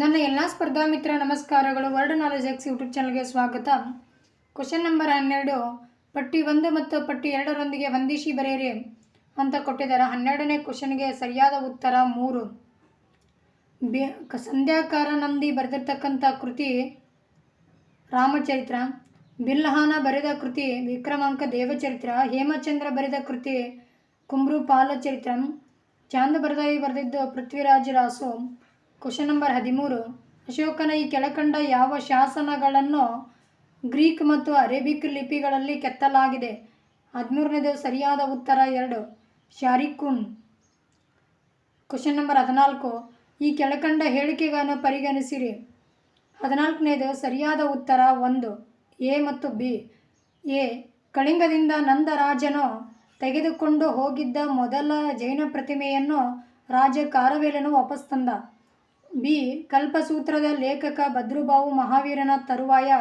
ನನ್ನ ಎಲ್ಲ ಸ್ಪರ್ಧಾ ಮಿತ್ರ ನಮಸ್ಕಾರಗಳು ವರ್ಲ್ಡ್ ನಾಲೆಜ್ ಎಕ್ಸ್ ಯೂಟ್ಯೂಬ್ ಚಾನಲ್ಗೆ ಸ್ವಾಗತ. ಕ್ವಶನ್ ನಂಬರ್ ಹನ್ನೆರಡು. ಪಟ್ಟಿ ಒಂದು ಮತ್ತು ಪಟ್ಟಿ ಎರಡರೊಂದಿಗೆ ಹೊಂದಿಸಿ ಬರೆಯಿರಿ ಅಂತ ಕೊಟ್ಟಿದ್ದಾರೆ. ಹನ್ನೆರಡನೇ ಕ್ವಶನ್ಗೆ ಸರಿಯಾದ ಉತ್ತರ ಮೂರು. ಬಿ ಸಂಧ್ಯಾಕಾರ ನಂದಿ ಬರೆದಿರ್ತಕ್ಕಂಥ ಕೃತಿ ರಾಮಚರಿತ್ರ. ಬಿಲ್ಹಾನ ಬರೆದ ಕೃತಿ ವಿಕ್ರಮಾಂಕ ದೇವಚರಿತ್ರ. ಹೇಮಚಂದ್ರ ಬರೆದ ಕೃತಿ ಕುಮ್ರು ಪಾಲಚರಿತ್ರ. ಚಾಂದ ಬರದಾಯಿ ಬರೆದಿದ್ದು ಪೃಥ್ವಿರಾಜ ರಾಸು. ಕ್ವಶನ್ ನಂಬರ್ ಹದಿಮೂರು. ಅಶೋಕನ ಈ ಕೆಳಕಂಡ ಯಾವ ಶಾಸನಗಳನ್ನು ಗ್ರೀಕ್ ಮತ್ತು ಅರೇಬಿಕ್ ಲಿಪಿಗಳಲ್ಲಿ ಕೆತ್ತಲಾಗಿದೆ? ಹದಿಮೂರನೇದು ಸರಿಯಾದ ಉತ್ತರ ಎರಡು. ಶಾರಿಕುನ್. ಕ್ವಶನ್ ನಂಬರ್ ಹದಿನಾಲ್ಕು. ಈ ಕೆಳಕಂಡ ಹೇಳಿಕೆಗಳನ್ನು ಪರಿಗಣಿಸಿರಿ. ಹದಿನಾಲ್ಕನೇದು ಸರಿಯಾದ ಉತ್ತರ ಒಂದು. ಎ ಮತ್ತು ಬಿ. ಎ. ಕಳಿಂಗದಿಂದ ನಂದರಾಜನು ತೆಗೆದುಕೊಂಡು ಹೋಗಿದ್ದ ಮೊದಲ ಜೈನ ಪ್ರತಿಮೆಯನ್ನು ರಾಜ ಕಾರವೇಲನು ವಾಪಸ್ ತಂದ. ಬಿ, ಕಲ್ಪಸೂತ್ರದ ಲೇಖಕ ಭದ್ರುಬಾವು ಮಹಾವೀರನ ತರುವಾಯ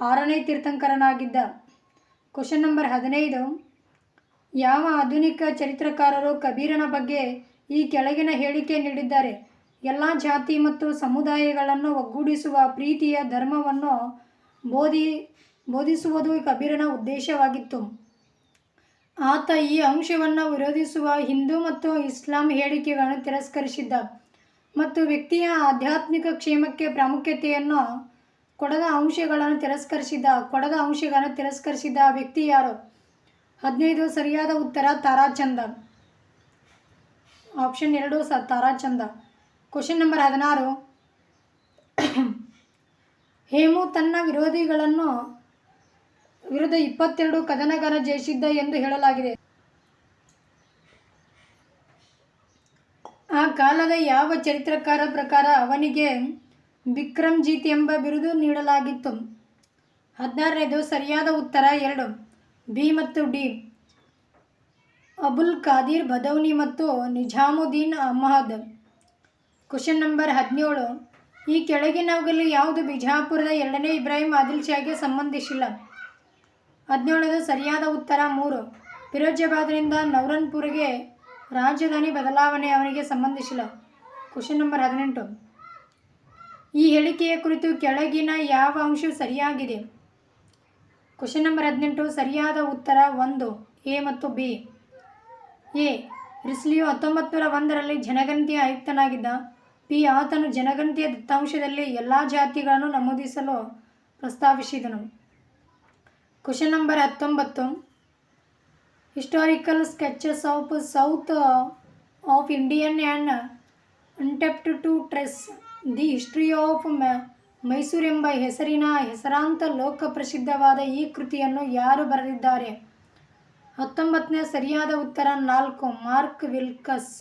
ಆರನೇ ತೀರ್ಥಂಕರನಾಗಿದ್ದ. ಕ್ವಶನ್ ನಂಬರ್ ಹದಿನೈದು. ಯಾವ ಆಧುನಿಕ ಚರಿತ್ರಕಾರರು ಕಬೀರನ ಬಗ್ಗೆ ಈ ಕೆಳಗಿನ ಹೇಳಿಕೆ ನೀಡಿದ್ದಾರೆ? ಎಲ್ಲ ಜಾತಿ ಮತ್ತು ಸಮುದಾಯಗಳನ್ನು ಒಗ್ಗೂಡಿಸುವ ಪ್ರೀತಿಯ ಧರ್ಮವನ್ನು ಬೋಧಿ, ಬೋಧಿಸುವುದು ಕಬೀರನ ಉದ್ದೇಶವಾಗಿತ್ತು. ಆತ ಈ ಅಂಶವನ್ನು ವಿರೋಧಿಸುವ ಹಿಂದೂ ಮತ್ತು ಇಸ್ಲಾಂ ಹೇಳಿಕೆಗಳನ್ನು ತಿರಸ್ಕರಿಸಿದ್ದ. ಮತ್ತು ವ್ಯಕ್ತಿಯ ಆಧ್ಯಾತ್ಮಿಕ ಕ್ಷೇಮಕ್ಕೆ ಪ್ರಾಮುಖ್ಯತೆಯನ್ನು ಕೊಡದ ಅಂಶಗಳನ್ನು ತಿರಸ್ಕರಿಸಿದ, ಕೊಡದ ಅಂಶಗಳನ್ನು ತಿರಸ್ಕರಿಸಿದ ವ್ಯಕ್ತಿ ಯಾರು? ಹದಿನೈದು ಸರಿಯಾದ ಉತ್ತರ, ತಾರಾಚಂದ. ಆಪ್ಷನ್ ಎರಡು, ಸ, ತಾರಾಚಂದ. ಕ್ವಶನ್ ನಂಬರ್ ಹದಿನಾರು. ಹೇಮು ತನ್ನ ವಿರೋಧಿಗಳನ್ನು, ವಿರುದ್ಧ ಇಪ್ಪತ್ತೆರಡು ಕದನಗಾರ ಜಯಿಸಿದ್ದ ಎಂದು ಹೇಳಲಾಗಿದೆ. ಆ ಕಾಲದ ಯಾವ ಚರಿತ್ರಕಾರ ಪ್ರಕಾರ ಅವನಿಗೆ ವಿಕ್ರಮ್ಜಿತ್ ಎಂಬ ಬಿರುದು ನೀಡಲಾಗಿತ್ತು? ಹದಿನಾರನೇದು ಸರಿಯಾದ ಉತ್ತರ ಎರಡು. ಬಿ ಮತ್ತು ಡಿ. ಅಬುಲ್ ಖಾದೀರ್ ಬದೌನಿ ಮತ್ತು ನಿಜಾಮುದ್ದೀನ್ ಅಹಮದ್. ಕ್ವಶನ್ ನಂಬರ್ ಹದಿನೇಳು. ಈ ಕೆಳಗಿನವುಗಳಲ್ಲಿ ಯಾವುದು? ಬಿಜಾಪುರದ ಎರಡನೇ ಇಬ್ರಾಹಿಂ ಆದಿಲ್ ಶಾಗೆ ಸಂಬಂಧಿಸಿಲ್ಲ. ಹದಿನೇಳದು ಸರಿಯಾದ ಉತ್ತರ ಮೂರು. ಫಿರೋಜಾಬಾದ್ನಿಂದ ನವರನ್ಪುರ್ಗೆ ರಾಜಧಾನಿ ಬದಲಾವಣೆ ಅವನಿಗೆ ಸಂಬಂಧಿಸಿಲ್ಲ. ಕ್ವಶನ್ ನಂಬರ್ ಹದಿನೆಂಟು. ಈ ಹೇಳಿಕೆಯ ಕುರಿತು ಕೆಳಗಿನ ಯಾವ ಅಂಶವು ಸರಿಯಾಗಿದೆ? ಕ್ವಶನ್ ನಂಬರ್ ಹದಿನೆಂಟು, ಸರಿಯಾದ ಉತ್ತರ ಒಂದು, ಎ ಮತ್ತು ಬಿ. ಎ. ರಿಸ್ಲಿಯು ಹತ್ತೊಂಬತ್ತು ನೂರ ಒಂದರಲ್ಲಿ ಜನಗಣತಿಯ ಆಯುಕ್ತನಾಗಿದ್ದ. ಪಿ ಆತನು ಜನಗಣತಿಯ ದತ್ತಾಂಶದಲ್ಲಿ ಎಲ್ಲ ಜಾತಿಗಳನ್ನು ನಮೂದಿಸಲು ಪ್ರಸ್ತಾಪಿಸಿದನು ಕ್ವಶನ್ ನಂಬರ್ ಹತ್ತೊಂಬತ್ತು. Historical sketches of South of Indian and attempt to trace the history of Mysore ಎಂಬ ಹೆಸರಿನ ಹೆಸರಾಂತ ಲೋಕ ಪ್ರಸಿದ್ಧವಾದ ಈ ಕೃತಿಯನ್ನು ಯಾರು ಬರೆದಿದ್ದಾರೆ? ಹತ್ತೊಂಬತ್ತನೇ ಸರಿಯಾದ ಉತ್ತರ ನಾಲ್ಕು, ಮಾರ್ಕ್ ವಿಲ್ಕಸ್.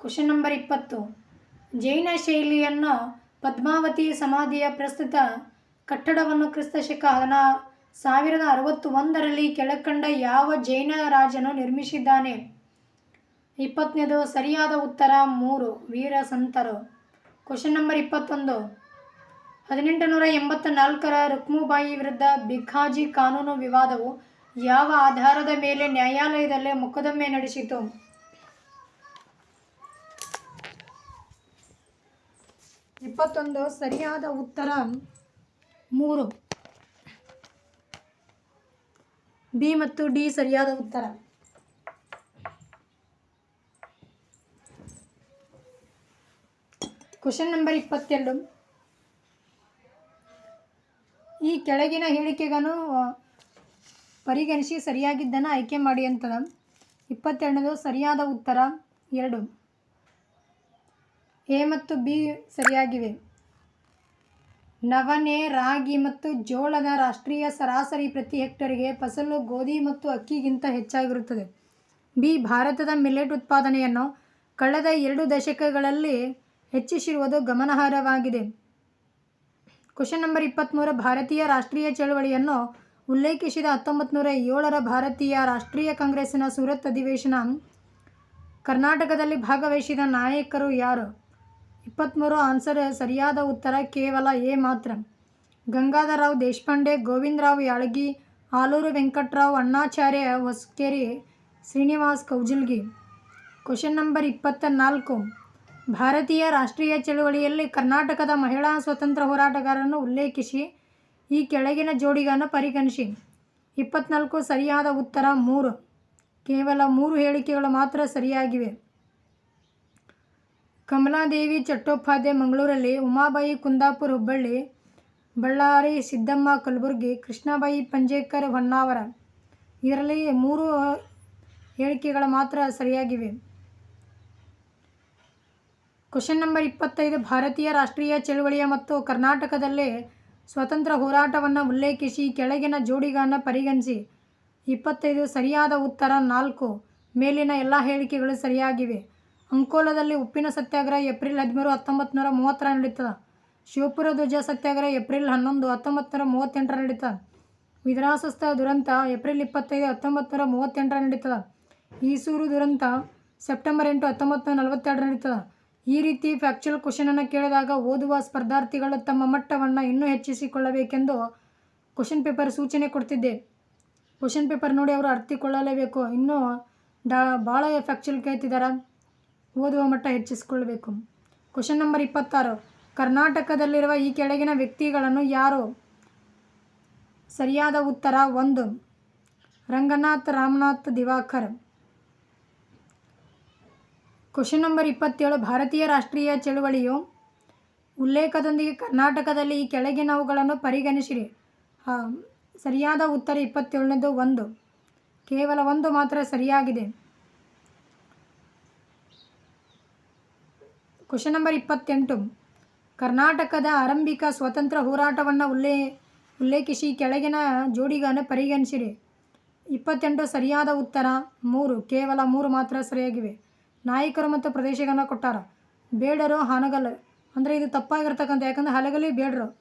ಕ್ವಶನ್ ನಂಬರ್ ಇಪ್ಪತ್ತು. ಜೈನ ಶೈಲಿಯನ್ನು ಪದ್ಮಾವತಿ ಸಮಾಧಿಯ ಪ್ರಸ್ತುತ ಕಟ್ಟಡವನ್ನು ಕ್ರಿಸ್ತಶಕ ಹದಿನಾ ಸಾವಿರದ ಅರವತ್ತು ಒಂದರಲ್ಲಿ ಕೆಳಕಂಡ ಯಾವ ಜೈನ ರಾಜನು ನಿರ್ಮಿಸಿದ್ದಾನೆ? ಇಪ್ಪತ್ತನೇದು ಸರಿಯಾದ ಉತ್ತರ, ಮೂರು ವೀರ ಸಂತರು ಕ್ವಶನ್ ನಂಬರ್ ಇಪ್ಪತ್ತೊಂದು. ಹದಿನೆಂಟು ನೂರ ಎಂಬತ್ತ ನಾಲ್ಕರ ರುಕ್ಮುಬಾಯಿ ವಿರುದ್ಧ ಬಿಖಾಜಿ ಕಾನೂನು ವಿವಾದವು ಯಾವ ಆಧಾರದ ಮೇಲೆ ನ್ಯಾಯಾಲಯದಲ್ಲೇ ಮೊಕದ್ದಮೆ ನಡೆಸಿತು? ಇಪ್ಪತ್ತೊಂದು ಸರಿಯಾದ ಉತ್ತರ, ಮೂರು. ಬಿ ಮತ್ತು ಡಿ ಸರಿಯಾದ ಉತ್ತರ. ಕ್ವಶನ್ ನಂಬರ್ ಇಪ್ಪತ್ತೆರಡು. ಈ ಕೆಳಗಿನ ಹೇಳಿಕೆಗನು ಪರಿಗಣಿಸಿ ಸರಿಯಾಗಿದ್ದನ್ನು ಆಯ್ಕೆ ಮಾಡಿ ಅಂತದ ಇಪ್ಪತ್ತೆರಡನೇದು ಸರಿಯಾದ ಉತ್ತರ. ಎರಡು. ಎ ಮತ್ತು ಬಿ ಸರಿಯಾಗಿವೆ. ನವಣೆ, ರಾಗಿ ಮತ್ತು ಜೋಳದ ರಾಷ್ಟ್ರೀಯ ಸರಾಸರಿ ಪ್ರತಿ ಹೆಕ್ಟರ್ಗೆ ಫಸಲು, ಗೋಧಿ ಮತ್ತು ಅಕ್ಕಿಗಿಂತ ಹೆಚ್ಚಾಗಿರುತ್ತದೆ. ಬಿ, ಭಾರತದ ಮಿಲೆಟ್ ಉತ್ಪಾದನೆಯನ್ನು ಕಳೆದ ಎರಡು ದಶಕಗಳಲ್ಲಿ ಹೆಚ್ಚಿಸಿರುವುದು ಗಮನಾರ್ಹವಾಗಿದೆ. ಕ್ವಶನ್ ನಂಬರ್ ಇಪ್ಪತ್ತ್ಮೂರು ಭಾರತೀಯ ರಾಷ್ಟ್ರೀಯ ಚಳವಳಿಯನ್ನು ಉಲ್ಲೇಖಿಸಿದ ಹತ್ತೊಂಬತ್ತು ನೂರ ಏಳರ ಭಾರತೀಯ ರಾಷ್ಟ್ರೀಯ ಕಾಂಗ್ರೆಸ್ನ ಸೂರತ್ ಅಧಿವೇಶನ ಕರ್ನಾಟಕದಲ್ಲಿ ಭಾಗವಹಿಸಿದ ನಾಯಕರು ಯಾರು? ಇಪ್ಪತ್ತ್ಮೂರು ಆನ್ಸರ್ ಸರಿಯಾದ ಉತ್ತರ ಕೇವಲ ಎ ಮಾತ್ರ. ಗಂಗಾಧರರಾವ್ ದೇಶಪಾಂಡೆ, ಗೋವಿಂದರಾವ್ ಯಾಳಗಿ, ಆಲೂರು ವೆಂಕಟರಾವ್ ಅಣ್ಣಾಚಾರ್ಯ ಹೊಸಕೇರಿ ಶ್ರೀನಿವಾಸ್ ಕೌಜಲ್ಗಿ. ಕ್ವಶನ್ ನಂಬರ್ ಇಪ್ಪತ್ತ ನಾಲ್ಕು ಭಾರತೀಯ ರಾಷ್ಟ್ರೀಯ ಚಳುವಳಿಯಲ್ಲಿ ಕರ್ನಾಟಕದ ಮಹಿಳಾ ಸ್ವತಂತ್ರ ಹೋರಾಟಗಾರರನ್ನು ಉಲ್ಲೇಖಿಸಿ ಈ ಕೆಳಗಿನ ಜೋಡಿಗಳನ್ನು ಪರಿಗಣಿಸಿ. ಇಪ್ಪತ್ನಾಲ್ಕು ಸರಿಯಾದ ಉತ್ತರ ಮೂರು. ಕೇವಲ ಮೂರು ಹೇಳಿಕೆಗಳು ಮಾತ್ರ ಸರಿಯಾಗಿವೆ. ಕಮಲಾದೇವಿ ಚಟ್ಟೋಪಾಧ್ಯಾಯ ಮಂಗಳೂರಲ್ಲಿ ಉಮಾಬಾಯಿ ಕುಂದಾಪುರ ಹುಬ್ಬಳ್ಳಿ, ಬಳ್ಳಾರಿ ಸಿದ್ದಮ್ಮ ಕಲಬುರಗಿ, ಕೃಷ್ಣಾಬಾಯಿ ಪಂಜೇಕರ್ ಹೊನ್ನಾವರ. ಇದರಲ್ಲಿ ಮೂರು ಹೇಳಿಕೆಗಳು ಮಾತ್ರ ಸರಿಯಾಗಿವೆ. ಕ್ವಶನ್ ನಂಬರ್ ಇಪ್ಪತ್ತೈದು, ಭಾರತೀಯ ರಾಷ್ಟ್ರೀಯ ಚಳುವಳಿಯ ಮತ್ತು ಕರ್ನಾಟಕದಲ್ಲಿ ಸ್ವತಂತ್ರ ಹೋರಾಟವನ್ನು ಉಲ್ಲೇಖಿಸಿ ಕೆಳಗಿನ ಜೋಡಿಗಳನ್ನು ಪರಿಗಣಿಸಿ. ಇಪ್ಪತ್ತೈದು, ಸರಿಯಾದ ಉತ್ತರ. ನಾಲ್ಕು, ಮೇಲಿನ ಎಲ್ಲ ಹೇಳಿಕೆಗಳು ಸರಿಯಾಗಿವೆ. ಅಂಕೋಲದಲ್ಲಿ ಉಪ್ಪಿನ ಸತ್ಯಾಗ್ರಹ ಏಪ್ರಿಲ್ ಹದಿಮೂರು ಹತ್ತೊಂಬತ್ತು ನೂರ ಮೂವತ್ತರ ನಡೀತದೆ. ಶಿವಪುರ ಧ್ವಜ ಸತ್ಯಾಗ್ರಹ ಏಪ್ರಿಲ್ ಹನ್ನೊಂದು ಹತ್ತೊಂಬತ್ತು ನೂರ ಮೂವತ್ತೆಂಟರ ನಡೀತದೆ. ವಿಧರಾಸಸ್ಥ ದುರಂತ ಏಪ್ರಿಲ್ ಇಪ್ಪತ್ತೈದು ಹತ್ತೊಂಬತ್ತು ನೂರ ಮೂವತ್ತೆಂಟರ ನಡೀತದೆ. ಈಸೂರು ದುರಂತ ಸೆಪ್ಟೆಂಬರ್ ಎಂಟು ಹತ್ತೊಂಬತ್ತು ನೂರ ನಲವತ್ತೆರಡರ ನಡೀತದೆ. ಈ ರೀತಿ ಫ್ಯಾಕ್ಚುಯಲ್ ಕ್ವಶನನ್ನು ಕೇಳಿದಾಗ ಓದುವ ಸ್ಪರ್ಧಾರ್ಥಿಗಳು ತಮ್ಮ ಮಟ್ಟವನ್ನು ಇನ್ನೂ ಹೆಚ್ಚಿಸಿಕೊಳ್ಳಬೇಕೆಂದು ಕ್ವಶನ್ ಪೇಪರ್ ಸೂಚನೆ ಕೊಡ್ತಿದ್ದೆ. ಕ್ವಶನ್ ಪೇಪರ್ ನೋಡಿ ಅವರು ಅರ್ಥಿಕೊಳ್ಳಲೇಬೇಕು. ಇನ್ನೂ ಡಾ ಭಾಳ ಫ್ಯಾಕ್ಚುಯಲ್ ಕೇಳ್ತಿದ್ದಾರೆ? ಓದುವ ಮಟ್ಟ ಹೆಚ್ಚಿಸಿಕೊಳ್ಳಬೇಕು ಕ್ವಶನ್ ನಂಬರ್ ಇಪ್ಪತ್ತಾರು. ಕರ್ನಾಟಕದಲ್ಲಿರುವ ಈ ಕೆಳಗಿನ ವ್ಯಕ್ತಿಗಳನ್ನು ಯಾರು? ಸರಿಯಾದ ಉತ್ತರ ಒಂದು. ರಂಗನಾಥ್, ರಾಮನಾಥ್, ದಿವಾಕರ್. ಕ್ವಶನ್ ನಂಬರ್ ಇಪ್ಪತ್ತೇಳು. ಭಾರತೀಯ ರಾಷ್ಟ್ರೀಯ ಚಳುವಳಿಯು ಉಲ್ಲೇಖದೊಂದಿಗೆ ಕರ್ನಾಟಕದಲ್ಲಿ ಈ ಕೆಳಗಿನವುಗಳನ್ನು ಪರಿಗಣಿಸಿರಿ. ಸರಿಯಾದ ಉತ್ತರ ಇಪ್ಪತ್ತೇಳನೇದು ಒಂದು. ಕೇವಲ ಒಂದು ಮಾತ್ರ ಸರಿಯಾಗಿದೆ. ಕ್ವಶನ್ ನಂಬರ್ ಇಪ್ಪತ್ತೆಂಟು. ಕರ್ನಾಟಕದ ಆರಂಭಿಕ ಸ್ವತಂತ್ರ ಹೋರಾಟವನ್ನು ಉಲ್ಲೇ, ಉಲ್ಲೇಖಿಸಿ ಕೆಳಗಿನ ಜೋಡಿಗಳನ್ನು ಪರಿಗಣಿಸಿರಿ. ಇಪ್ಪತ್ತೆಂಟು ಸರಿಯಾದ ಉತ್ತರ. ಮೂರು, ಕೇವಲ ಮೂರು ಮಾತ್ರ ಸರಿಯಾಗಿವೆ. ನಾಯಕರು ಮತ್ತು ಪ್ರದೇಶಗಳನ್ನು ಕೊಟ್ಟಾರ. ಬೇಡರು ಹಾನಗಲ್ ಅಂದರೆ ಇದು ತಪ್ಪಾಗಿರ್ತಕ್ಕಂಥ, ಯಾಕಂದರೆ ಹಲಗಲಿ ಬೇಡರು.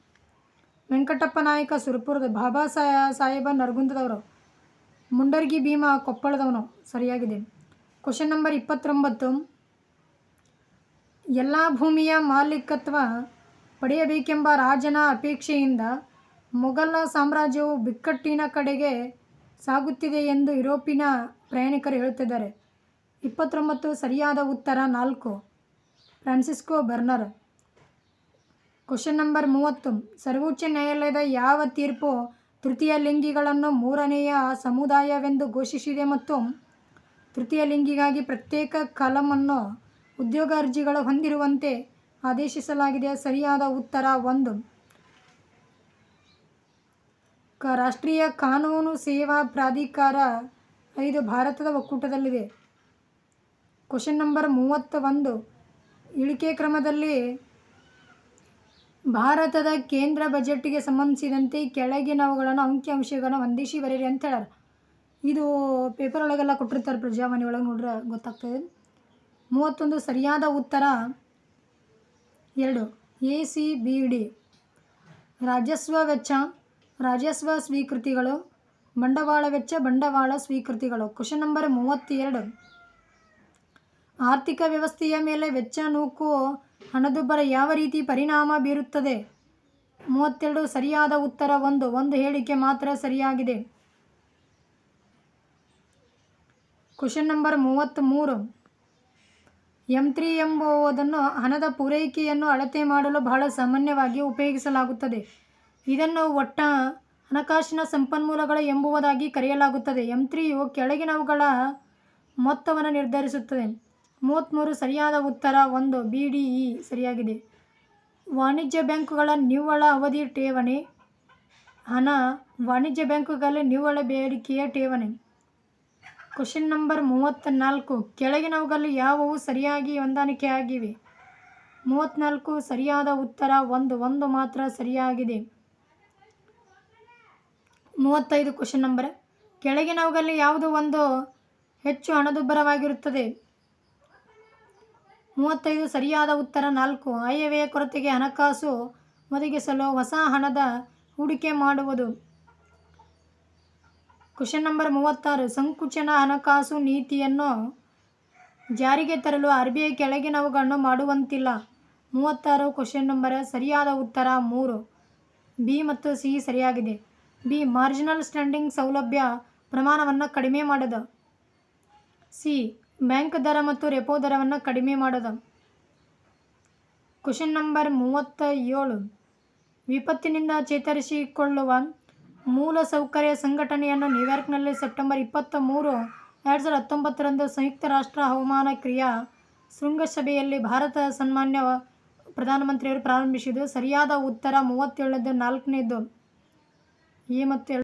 ವೆಂಕಟಪ್ಪ ನಾಯಕ ಸುರಪುರದ ಬಾಬಾ ಸಾಹೇಬ ನರಗುಂದದವರು. ಮುಂಡರ್ಗಿ ಭೀಮ ಕೊಪ್ಪಳದವನು. ಸರಿಯಾಗಿದೆ. ಕ್ವಶನ್ ನಂಬರ್ ಇಪ್ಪತ್ತೊಂಬತ್ತು. ಎಲ್ಲ ಭೂಮಿಯ ಮಾಲೀಕತ್ವ ಪಡೆಯಬೇಕೆಂಬ ರಾಜನ ಅಪೇಕ್ಷೆಯಿಂದ ಮೊಘಲ ಸಾಮ್ರಾಜ್ಯವು ಬಿಕ್ಕಟ್ಟಿನ ಕಡೆಗೆ ಸಾಗುತ್ತಿದೆ ಎಂದು ಯುರೋಪಿನ ಪ್ರಯಾಣಿಕರು ಹೇಳುತ್ತಿದ್ದಾರೆ. ಇಪ್ಪತ್ತೊಂಬತ್ತು ಸರಿಯಾದ ಉತ್ತರ ನಾಲ್ಕು. Francisco burner. ಕ್ವಶನ್ ನಂಬರ್ ಮೂವತ್ತು. ಸರ್ವೋಚ್ಚ ನ್ಯಾಯಾಲಯದ ಯಾವ ತೀರ್ಪು ತೃತೀಯ ಲಿಂಗಿಗಳನ್ನು ಮೂರನೆಯ ಸಮುದಾಯವೆಂದು ಘೋಷಿಸಿದೆ ಮತ್ತು ತೃತೀಯ ಲಿಂಗಿಗಾಗಿ ಪ್ರತ್ಯೇಕ ಕಾಲಮನ್ನು ಉದ್ಯೋಗ ಅರ್ಜಿಗಳು ಹೊಂದಿರುವಂತೆ ಆದೇಶಿಸಲಾಗಿದೆ. ಸರಿಯಾದ ಉತ್ತರ ಒಂದು. ಕ, ರಾಷ್ಟ್ರೀಯ ಕಾನೂನು ಸೇವಾ ಪ್ರಾಧಿಕಾರ ಐದು ಭಾರತದ ಒಕ್ಕೂಟದಲ್ಲಿದೆ. ಕ್ವಶನ್ ನಂಬರ್ ಮೂವತ್ತ ಒಂದು ಇಳಿಕೆ ಕ್ರಮದಲ್ಲಿ ಭಾರತದ ಕೇಂದ್ರ ಬಜೆಟ್ಗೆ ಸಂಬಂಧಿಸಿದಂತೆ ಕೆಳಗಿನವುಗಳನ್ನು ಅಂಕಿಅಂಶಗಳನ್ನು ಹೊಂದಿಸಿ ಬರೀರಿ ಅಂತ ಹೇಳ್ಯಾರ. ಇದು ಪೇಪರ್ ಒಳಗೆಲ್ಲ ಕೊಟ್ಟಿರ್ತಾರೆ ಪ್ರಜಾವಾಣಿ ಒಳಗೆ ನೋಡ್ರೆ ಗೊತ್ತಾಗ್ತದೆ. ಮೂವತ್ತೊಂದು ಸರಿಯಾದ ಉತ್ತರ ಎರಡು. A C B D. ರಾಜಸ್ವ ವೆಚ್ಚ ರಾಜಸ್ವ ಸ್ವೀಕೃತಿಗಳು, ಬಂಡವಾಳ ವೆಚ್ಚ, ಬಂಡವಾಳ ಸ್ವೀಕೃತಿಗಳು. ಕ್ವಶನ್ ನಂಬರ್ ಮೂವತ್ತೆರಡು. ಆರ್ಥಿಕ ವ್ಯವಸ್ಥೆಯ ಮೇಲೆ ವೆಚ್ಚ ನೂಕು ಹಣದುಬ್ಬರ ಯಾವ ರೀತಿ ಪರಿಣಾಮ ಬೀರುತ್ತದೆ? ಮೂವತ್ತೆರಡು ಸರಿಯಾದ ಉತ್ತರ ಒಂದು. ಒಂದು ಹೇಳಿಕೆ ಮಾತ್ರ ಸರಿಯಾಗಿದೆ. ಕ್ವಶನ್ ನಂಬರ್ ಮೂವತ್ತ್ಮೂರು. ಎಂ ತ್ರೀ ಎಂಬುವುದನ್ನು ಹಣದ ಪೂರೈಕೆಯನ್ನು ಅಳತೆ ಮಾಡಲು ಬಹಳ ಸಾಮಾನ್ಯವಾಗಿ ಉಪಯೋಗಿಸಲಾಗುತ್ತದೆ. ಇದನ್ನು ಒಟ್ಟ ಹಣಕಾಸಿನ ಸಂಪನ್ಮೂಲಗಳು ಎಂಬುವುದಾಗಿ ಕರೆಯಲಾಗುತ್ತದೆ. ತ್ರೀಯು ಕೆಳಗಿನವುಗಳ ಮೊತ್ತವನ್ನು ನಿರ್ಧರಿಸುತ್ತದೆ. ಮೂವತ್ತ್ಮೂರು ಸರಿಯಾದ ಉತ್ತರ, ಒಂದು ಬಿ ಡಿ ಇ ಸರಿಯಾಗಿದೆ. ವಾಣಿಜ್ಯ ಬ್ಯಾಂಕುಗಳ ನಿವ್ವಳ ಅವಧಿ ಠೇವಣಿ, ಹಣ ವಾಣಿಜ್ಯ ಬ್ಯಾಂಕುಗಳಲ್ಲಿ ನಿವ್ವಳ ಬೇಡಿಕೆಯ ಠೇವಣಿ. ಕ್ವಶನ್ ನಂಬರ್ ಮೂವತ್ತ ನಾಲ್ಕು ಕೆಳಗಿನವುಗಳಲ್ಲಿ ಯಾವುವು ಸರಿಯಾಗಿ ಹೊಂದಾಣಿಕೆಯಾಗಿವೆ ಮೂವತ್ತ್ನಾಲ್ಕು ಸರಿಯಾದ ಉತ್ತರ ಒಂದು ಒಂದು ಮಾತ್ರ ಸರಿಯಾಗಿದೆ. ಮೂವತ್ತೈದು ಕ್ವಶನ್ ನಂಬರ್ ಕೆಳಗಿನವುಗಳಲ್ಲಿ ಯಾವುದು ಒಂದು ಹೆಚ್ಚು ಹಣದುಬ್ಬರವಾಗಿರುತ್ತದೆ? ಮೂವತ್ತೈದು ಸರಿಯಾದ ಉತ್ತರ ನಾಲ್ಕು. ಆಯವ್ಯಯ ಕೊರತೆಗೆ ಹಣಕಾಸು ಒದಗಿಸಲು ಹೊಸ ಹಣದ ಹೂಡಿಕೆ ಮಾಡುವುದು. ಕ್ವಶನ್ ನಂಬರ್ ಮೂವತ್ತಾರು. ಸಂಕುಚನ ಹಣಕಾಸು ನೀತಿಯನ್ನು ಜಾರಿಗೆ ತರಲು ಆರ್ ಬಿ ಐ ಕೆಳಗಿನವುಗಳನ್ನು ಮಾಡುವಂತಿಲ್ಲ. ಮೂವತ್ತಾರು. ಕ್ವಶನ್ ನಂಬರ್ ಸರಿಯಾದ ಉತ್ತರ ಮೂರು. ಬಿ ಮತ್ತು ಸಿ ಸರಿಯಾಗಿದೆ. ಬಿ. ಮಾರ್ಜಿನಲ್ ಸ್ಟ್ಯಾಂಡಿಂಗ್ ಸೌಲಭ್ಯ ಪ್ರಮಾಣವನ್ನು ಕಡಿಮೆ ಮಾಡದ. ಸಿ. ಬ್ಯಾಂಕ್ ದರ ಮತ್ತು ರೆಪೋ ದರವನ್ನು ಕಡಿಮೆ ಮಾಡದ. ಕ್ವಶನ್ ನಂಬರ್ ಮೂವತ್ತ ಏಳು ವಿಪತ್ತಿನಿಂದ ಚೇತರಿಸಿಕೊಳ್ಳುವ ಮೂಲಸೌಕರ್ಯ ಸಂಘಟನೆಯನ್ನು ನ್ಯೂಯಾರ್ಕ್ನಲ್ಲಿ ಸೆಪ್ಟೆಂಬರ್ ಇಪ್ಪತ್ತ ಮೂರು, ಎರಡು ಸಾವಿರದ ಹತ್ತೊಂಬತ್ತರಂದು ಸಂಯುಕ್ತ ರಾಷ್ಟ್ರ ಹವಾಮಾನ ಕ್ರಿಯಾ ಶೃಂಗಸಭೆಯಲ್ಲಿ ಭಾರತ ಸನ್ಮಾನ್ಯ ಪ್ರಧಾನಮಂತ್ರಿಯವರು ಪ್ರಾರಂಭಿಸಿದ್ದು, ಸರಿಯಾದ ಉತ್ತರ ಮೂವತ್ತೇಳನೇದು ನಾಲ್ಕನೇದು ಎ ಮತ್ತು